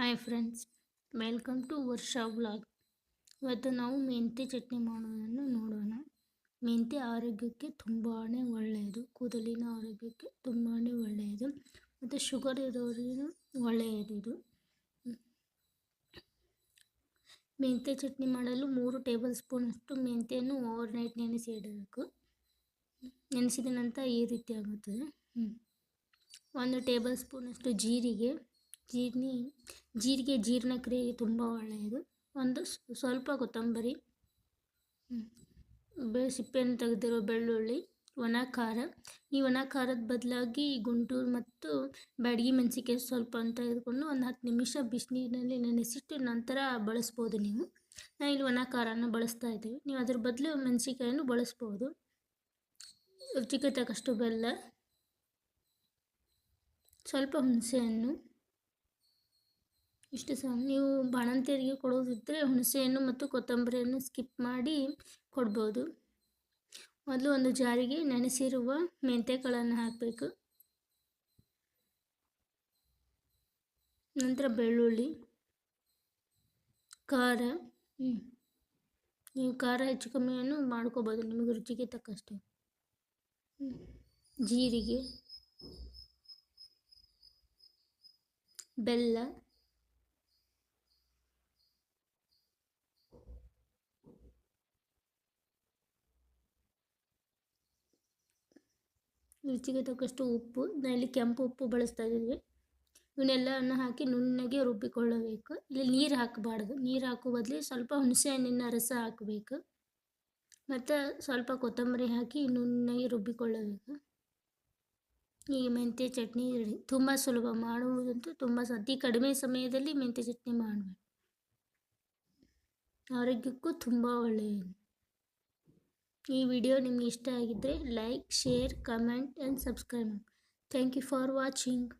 Hi friends welcome to Varsha vlog ಇವತ್ತು ನಾವು ಮೆಂತ್ಯ ಚಟ್ನಿ ಮಾಡೋದನ್ನು ನೋಡೋಣ. ಮೆಂತ್ಯ ಆರೋಗ್ಯಕ್ಕೆ ತುಂಬಾ ಒಳ್ಳೆಯದು, ಕೂದಲಿನ ಆರೋಗ್ಯಕ್ಕೆ ತುಂಬಾ ಒಳ್ಳೆಯದು, ಮತ್ತು ಶುಗರ್ ಇರೋರಿಗೂ ಒಳ್ಳೆಯದು ಇದು. ಮೆಂತ್ಯ ಚಟ್ನಿ ಮಾಡಲು ಮೂರು ಟೇಬಲ್ ಸ್ಪೂನಷ್ಟು ಮೆಂತೆಯನ್ನು ಓವರ್ ನೈಟ್ ನೆನೆಸಿ ಇಡಬೇಕು. ನೆನೆಸಿದ ನಂತರ ಈ ರೀತಿ ಆಗುತ್ತದೆ. ಒಂದು ಟೇಬಲ್ ಸ್ಪೂನಷ್ಟು ಜೀರಿಗೆ ಜೀರ್ಣಿ, ಜೀರಿಗೆ ಜೀರ್ಣಕ್ರಿಯೆಗೆ ತುಂಬ ಒಳ್ಳೆಯದು. ಒಂದು ಸ್ವಲ್ಪ ಕೊತ್ತಂಬರಿ ಬೆ, ಸಿಪ್ಪೆಯನ್ನು ತೆಗೆದಿರೋ ಬೆಳ್ಳುಳ್ಳಿ ಒಣ ಖಾರ ಈ ಒಣ ಖಾರದ ಬದಲಾಗಿ ಗುಂಟೂರು ಮತ್ತು ಬ್ಯಾಡಗಿ ಮೆಣಸಿಕಾಯಿ ಸ್ವಲ್ಪ ಅಂತ ತೆಗೆದುಕೊಂಡು ಒಂದು ಹತ್ತು ನಿಮಿಷ ಬಿಸಿನೀರಿನಲ್ಲಿ ನೆನೆಸಿಟ್ಟು ನಂತರ ಬಳಸ್ಬೋದು ನೀವು. ನಾನು ಇಲ್ಲಿ ಒಣ ಖಾರನ ಬಳಸ್ತಾ ಇದ್ದೀವಿ. ನೀವು ಅದ್ರ ಬದಲು ಮೆಣಸಿಕಾಯನ್ನು ಬಳಸ್ಬೋದು. ರುಚಿಗೆ ತಕ್ಕಷ್ಟು ಬೆಲ್ಲ, ಸ್ವಲ್ಪ ಹುಣಸೆಹಣ್ಣು ಇಷ್ಟು ಸಹ ನೀವು ಬಾಣಂತಿಯರಿಗೆ ಕೊಡೋದಿದ್ದರೆ ಹುಣಸೆಯನ್ನು ಮತ್ತು ಕೊತ್ತಂಬರಿಯನ್ನು ಸ್ಕಿಪ್ ಮಾಡಿ ಕೊಡ್ಬೋದು. ಮೊದಲು ಒಂದು ಜಾರಿಗೆ ನೆನೆಸಿರುವ ಮೆಂತ್ಯಗಳನ್ನು ಹಾಕಬೇಕು. ನಂತರ ಬೆಳ್ಳುಳ್ಳಿ, ಖಾರ ನೀವು ಖಾರ ಹೆಚ್ಚು ಕಮ್ಮಿಯನ್ನು ಮಾಡ್ಕೋಬೋದು ನಿಮಗೆ ರುಚಿಗೆ ತಕ್ಕಷ್ಟು. ಜೀರಿಗೆ, ಬೆಲ್ಲ. ರುಚಿಗೆ ತಕ್ಕಷ್ಟು ಉಪ್ಪು ಇಲ್ಲಿ ಕೆಂಪು ಉಪ್ಪು ಬಳಸ್ತಾ ಇದ್ದೀವಿ ಇವನ್ನೆಲ್ಲವನ್ನು ಹಾಕಿ ನುಣ್ಣಗೆ ರುಬ್ಬಿಕೊಳ್ಳಬೇಕು. ಇಲ್ಲಿ ನೀರು ಹಾಕಬಾರ್ದು. ನೀರು ಹಾಕೋ ಬದಲು ಸ್ವಲ್ಪ ಹುಣಸೆ ಹಣ್ಣಿನ ರಸ ಹಾಕಬೇಕು. ಮತ್ತು ಸ್ವಲ್ಪ ಕೊತ್ತಂಬರಿ ಹಾಕಿ ನುಣ್ಣಗೆ ರುಬ್ಬಿಕೊಳ್ಳಬೇಕು. ಈ ಮೆಂತ್ಯ ಚಟ್ನಿ ತುಂಬ ಸುಲಭ. ಮಾಡುವುದಂತೂ ತುಂಬ ಅತಿ ಕಡಿಮೆ ಸಮಯದಲ್ಲಿ ಮೆಂತ್ಯ ಚಟ್ನಿ ಮಾಡಬೇಕು. ಆರೋಗ್ಯಕ್ಕೂ ತುಂಬ ಒಳ್ಳೆಯದು. ಈ ವಿಡಿಯೋ ನಿಮಗೆ ಇಷ್ಟ ಆಗಿದ್ದರೆ like share comment and subscribe ಮಾಡಿ ಥ್ಯಾಂಕ್ ಯು ಫಾರ್ ವಾಚಿಂಗ್